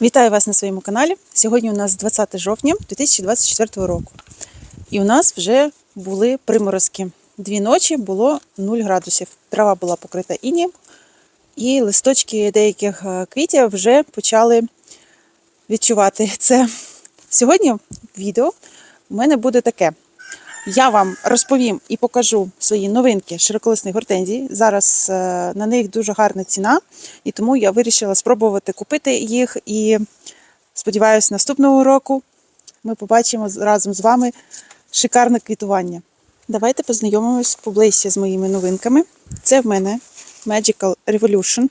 Вітаю вас на своєму каналі. Сьогодні у нас 20 жовтня 2024 року. І у нас вже були приморозки. Дві ночі було 0 градусів. Трава була покрита інеєм, і листочки деяких е, квітів вже почали відчувати це. Сьогодні відео у мене буде таке. Я вам розповім і покажу свої новинки широколисних гортензій. Зараз е, на них дуже гарна ціна, і тому я вирішила спробувати купити їх. І сподіваюся, наступного року ми побачимо разом з вами шикарне квітування. Давайте познайомимось поближче з моїми новинками. Це в мене Magical Revolution.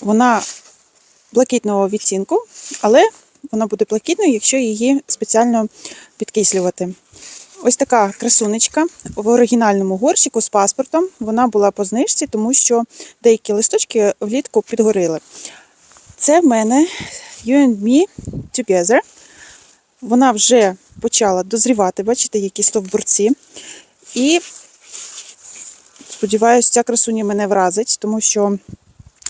Вона блакитного відтінку, але вона буде блакитною, якщо її спеціально підкислювати. Ось така красунечка в оригінальному горщику з паспортом. Вона була по знижці, тому що деякі листочки влітку підгорили. Це в мене You and Me Together. Вона вже почала дозрівати, бачите, які стовбурці. І сподіваюся, ця красуня мене вразить, тому що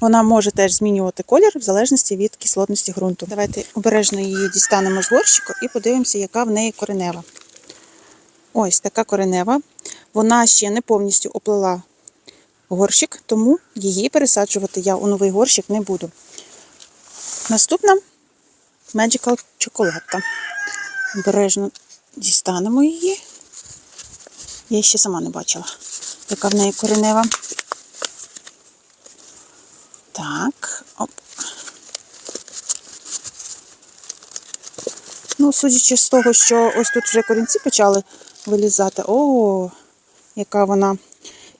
вона може теж змінювати колір в залежності від кислотності ґрунту. Давайте обережно її дістанемо з горщика і подивимося, яка в неї коренева. Ось така коренева. Вона ще не повністю оплела горщик, тому її пересаджувати я у новий горщик не буду. Наступна Magical Chocolate. Обережно дістанемо її. Я ще сама не бачила, яка в неї коренева. Так, оп. Ну, судячи з того, що ось тут вже корінці почали вилізати. О, яка вона.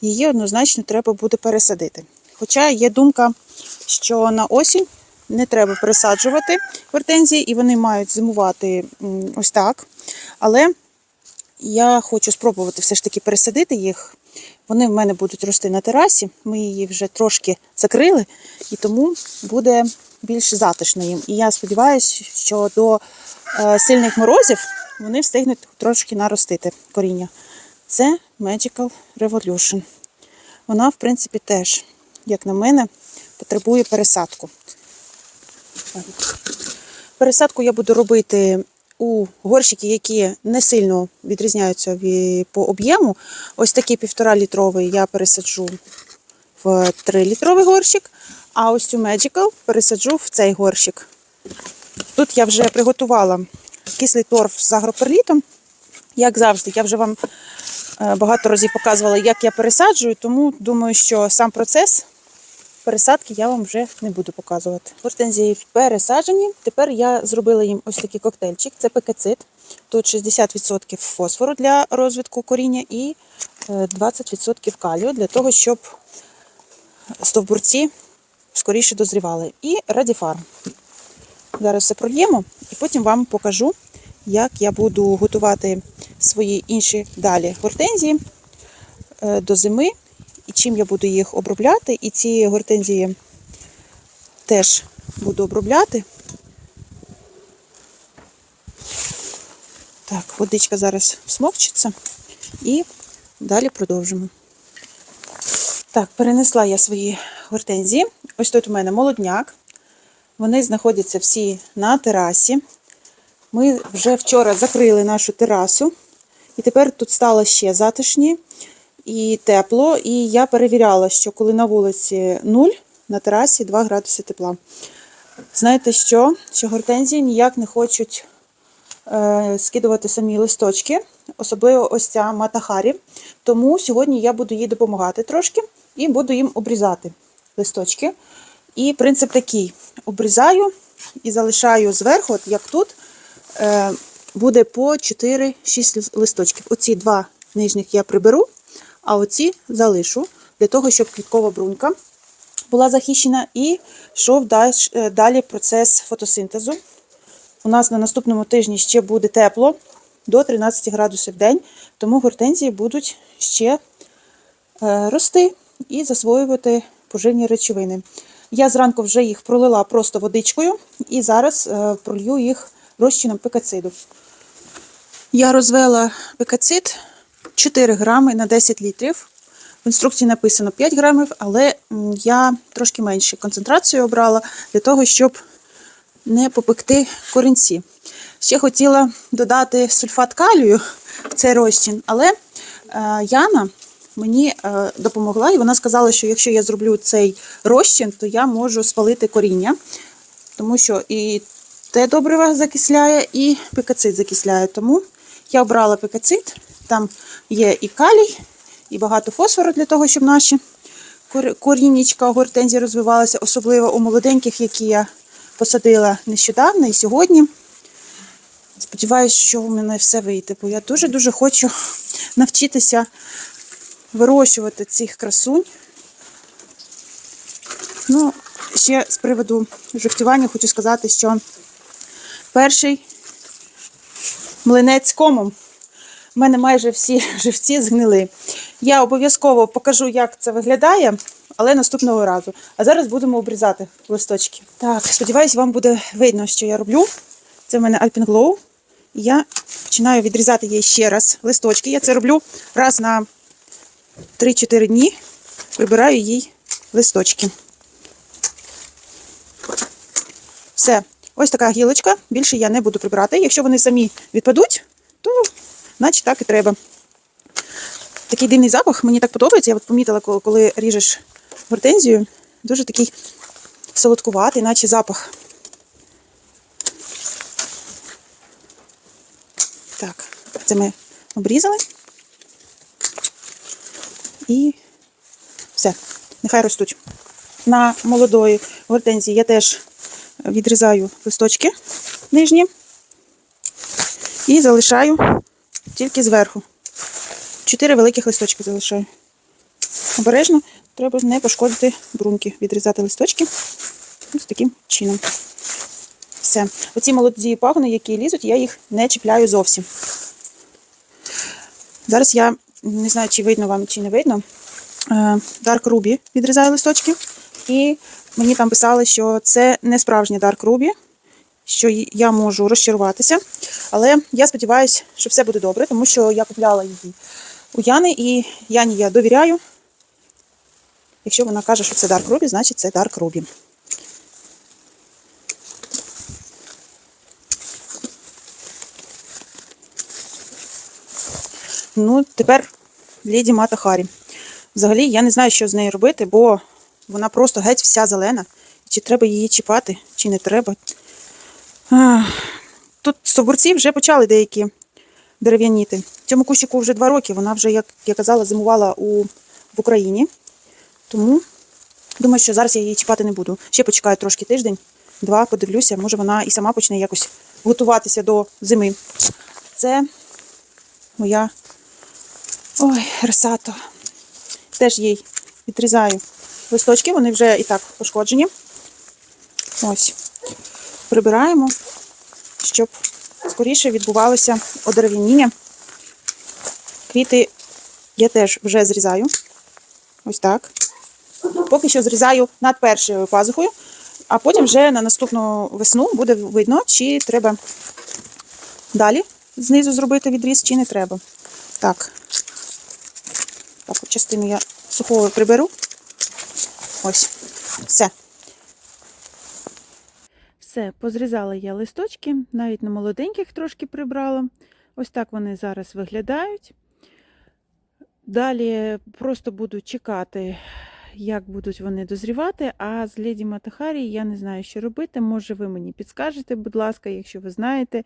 Її однозначно треба буде пересадити. Хоча є думка, що на осінь не треба пересаджувати гортензії, і вони мають зимувати ось так. Але я хочу спробувати все ж таки пересадити їх. Вони в мене будуть рости на терасі. Ми її вже трошки закрили, і тому буде більш затишно їм. І я сподіваюся, що до е, сильних морозів вони встигнуть трошки наростити коріння. Це Magical Revolution. Вона, в принципі, теж, як на мене, потребує пересадку. Пересадку я буду робити у горщики, які не сильно відрізняються по об'єму. Ось такий півтора літровий я пересаджу в 3-літровий горщик, а ось цю Magical пересаджу в цей горщик. Тут я вже приготувала кислий торф з агроперлітом. Як завжди, я вже вам е, багато разів показувала, як я пересаджую, тому думаю, що сам процес пересадки я вам вже не буду показувати. Гортензії пересаджені. Тепер я зробила їм ось такий коктейльчик. Це пекацит. Тут 60% фосфору для розвитку коріння і е, 20% калію для того, щоб стовбурці скоріше дозрівали. І радіфарм. Зараз все прольємо і потім вам покажу, як я буду готувати свої інші далі гортензії е, до зими і чим я буду їх обробляти. І ці гортензії теж буду обробляти. Так, водичка зараз всмокчиться і далі продовжимо. Так, перенесла я свої гортензії. Ось тут у мене молодняк. Вони знаходяться всі на терасі. Ми вже вчора закрили нашу терасу, і тепер тут стало ще затишні і тепло. І я перевіряла, що коли на вулиці 0, на терасі 2 градуси тепла. Знаєте що? Що гортензії ніяк не хочуть е, скидувати самі листочки, особливо ось ця матахарі. Тому сьогодні я буду їй допомагати трошки і буду їм обрізати листочки. І принцип такий: обрізаю і залишаю зверху, от як тут, е, буде по 4-6 листочків. Оці два нижніх я приберу, а оці залишу для того, щоб квіткова брунька була захищена і йшов е, далі процес фотосинтезу. У нас на наступному тижні ще буде тепло до 13 градусів в день, тому гортензії будуть ще е, рости і засвоювати поживні речовини. Я зранку вже їх пролила просто водичкою і зараз е, пролью їх розчином пекациду. Я розвела пекацид 4 грами на 10 літрів. В інструкції написано 5 грамів, але я трошки менше концентрацію обрала для того, щоб не попекти корінці. Ще хотіла додати сульфат калію в цей розчин, але е, Яна мені е, допомогла, і вона сказала, що якщо я зроблю цей розчин, то я можу спалити коріння, тому що і те добриво закисляє, і пекацит закисляє. Тому я обрала пекацит, там є і калій, і багато фосфору для того, щоб наші кор- коріннячка гортензії розвивалися, особливо у молоденьких, які я посадила нещодавно і сьогодні. Сподіваюсь, що у мене все вийде, бо я дуже-дуже хочу навчитися вирощувати цих красунь. Ну, ще з приводу жовтювання хочу сказати, що перший млинець комом. У мене майже всі живці згнили. Я обов'язково покажу, як це виглядає, але наступного разу. А зараз будемо обрізати листочки. Так, сподіваюсь, вам буде видно, що я роблю. Це в мене Alpine Glow. Я починаю відрізати її ще раз листочки. Я це роблю раз на 3-4 дні. Прибираю їй листочки. Все. Ось така гілочка. Більше я не буду прибирати. Якщо вони самі відпадуть, то наче так і треба. Такий дивний запах, мені так подобається. Я от помітила, коли ріжеш гортензію, дуже такий солодкуватий, наче запах. Так, це ми обрізали. І все, нехай ростуть. На молодої гортензії я теж відрізаю листочки нижні і залишаю тільки зверху. Чотири великих листочки залишаю. Обережно треба не пошкодити брунки, відрізати листочки ось таким чином. Все. Оці молоді пагони, які лізуть, я їх не чіпляю зовсім. Зараз я не знаю, чи видно вам, чи не видно. е, Dark Ruby відрізаю листочки. І мені там писали, що це не справжнє Dark Ruby, що я можу розчаруватися. Але я сподіваюся, що все буде добре, тому що я купляла її у Яни, і Яні я довіряю. Якщо вона каже, що це Dark Ruby, значить це Dark Ruby. Ну, тепер леді Мата Харі. Взагалі, я не знаю, що з нею робити, бо вона просто геть вся зелена. Чи треба її чіпати, чи не треба. Тут соборці вже почали деякі дерев'яніти. Цьому кущику вже два роки. Вона вже, як я казала, зимувала у, в Україні. Тому думаю, що зараз я її чіпати не буду. Ще почекаю трошки тиждень, два, подивлюся, може вона і сама почне якось готуватися до зими. Це моя ой, ресато. Теж їй відрізаю листочки, вони вже і так пошкоджені. Ось. Прибираємо, щоб скоріше відбувалося одерев'яніння. Квіти я теж вже зрізаю. Ось так. Поки що зрізаю над першою пазухою, а потім вже на наступну весну буде видно, чи треба далі знизу зробити відріз, чи не треба. Так. Так, частину я сухого приберу. Ось. Все. Все, позрізала я листочки, навіть на молоденьких трошки прибрала. Ось так вони зараз виглядають. Далі просто буду чекати, як будуть вони дозрівати. А з леді Матахарі я не знаю, що робити. Може, ви мені підскажете, будь ласка, якщо ви знаєте,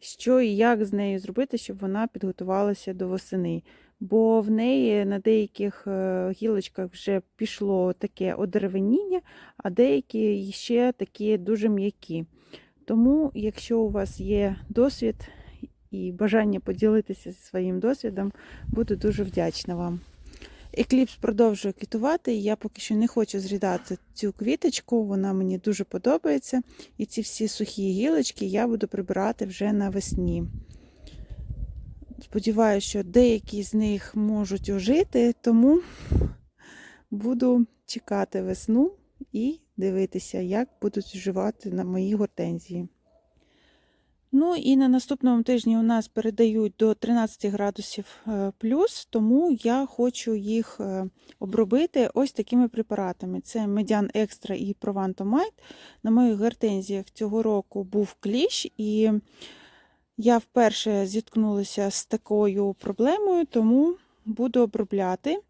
що і як з нею зробити, щоб вона підготувалася до восени. Бо в неї на деяких е, гілочках вже пішло таке одеревеніння, а деякі ще такі дуже м'які. Тому, якщо у вас є досвід і бажання поділитися своїм досвідом, буду дуже вдячна вам. Екліпс продовжує квітувати. Я поки що не хочу зрідати цю квіточку, вона мені дуже подобається. І ці всі сухі гілочки я буду прибирати вже навесні. Сподіваюся, що деякі з них можуть ожити, тому буду чекати весну і дивитися, як будуть вживати на мої гортензії. Ну і на наступному тижні у нас передають до 13 градусів е, плюс, тому я хочу їх е, обробити ось такими препаратами. Це Медіан Екстра і Провантомайт. На моїх гортензіях цього року був кліщ, і я вперше зіткнулася з такою проблемою, тому буду обробляти.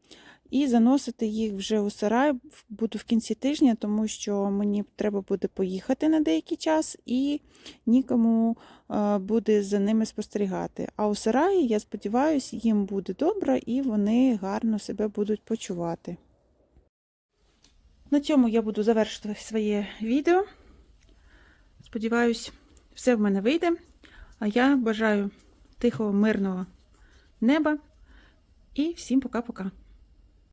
І заносити їх вже у сарай буду в кінці тижня, тому що мені треба буде поїхати на деякий час і нікому е, буде за ними спостерігати. А у сараї, я сподіваюся, їм буде добре і вони гарно себе будуть почувати. На цьому я буду завершувати своє відео. Сподіваюсь, все в мене вийде. А я бажаю тихого, мирного неба і всім пока-пока.